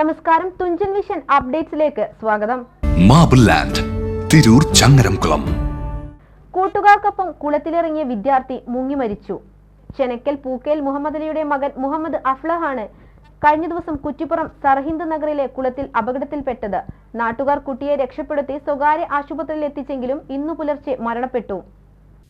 നമസ്കാരം തുഞ്ചൻ വിഷൻ അപ്ഡേറ്റ്സിലേക്ക് സ്വാഗതം. Marble land Tirur Changaramkulam. കൂട്ടുകാർക്കൊപ്പം കുളത്തിലിറങ്ങിയ വിദ്യാർത്ഥി മുങ്ങി മരിച്ചു. ചെനക്കൽ പൂക്കേൽ മുഹമ്മദ് അലിയുടെ മകൻ മുഹമ്മദ് അഫ്ലഹാണ് കഴിഞ്ഞ ദിവസം കുറ്റിപ്പുറം സർഹിന്ദ് നഗറിലെ കുളത്തിൽ അപകടത്തിൽപ്പെട്ടത്. നാട്ടുകാർ കുട്ടിയെ രക്ഷപ്പെടുത്തി സ്വകാര്യ ആശുപത്രിയിൽ എത്തിച്ചെങ്കിലും ഇന്നു പുലർച്ചെ മരണപ്പെട്ടു.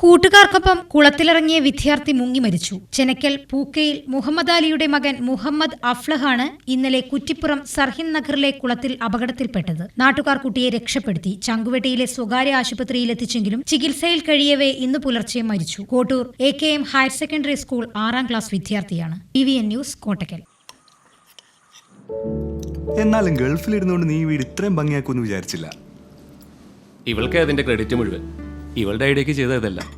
കൂട്ടുകാർക്കൊപ്പം കുളത്തിലിറങ്ങിയ വിദ്യാർത്ഥി മുങ്ങി മരിച്ചു. ചെനക്കൽ പൂക്കയിൽ മുഹമ്മദ് അലിയുടെ മകൻ മുഹമ്മദ് അഫ്ലഹാണ് ഇന്നലെ കുറ്റിപ്പുറം സർഹിൻ നഗറിലെ കുളത്തിൽ അപകടത്തിൽപ്പെട്ടത്. നാട്ടുകാർ കുട്ടിയെ രക്ഷപ്പെടുത്തി. ചങ്കുവെട്ടിയിലെ സ്വകാര്യ ആശുപത്രിയിലെത്തിച്ചെങ്കിലും ചികിത്സയിൽ കഴിയവേ ഇന്ന് പുലർച്ചെ മരിച്ചു. Kottur A K M higher secondary school ആറാം ക്ലാസ് വിദ്യാർത്ഥിയാണ്. T V N news Kottakkal. എന്നാലും ഗൾഫിലിരുന്നുകൊണ്ട് നീ വീട് ഇത്രയും ഭംഗിയാക്കുമെന്ന് വിചാരിച്ചില്ല. ഇവൾക്ക് അതിന്റെ ക്രെഡിറ്റ് മുഴുവൻ. ഇവളുടെ ഐഡിയക്ക് ചെയ്തതല്ല.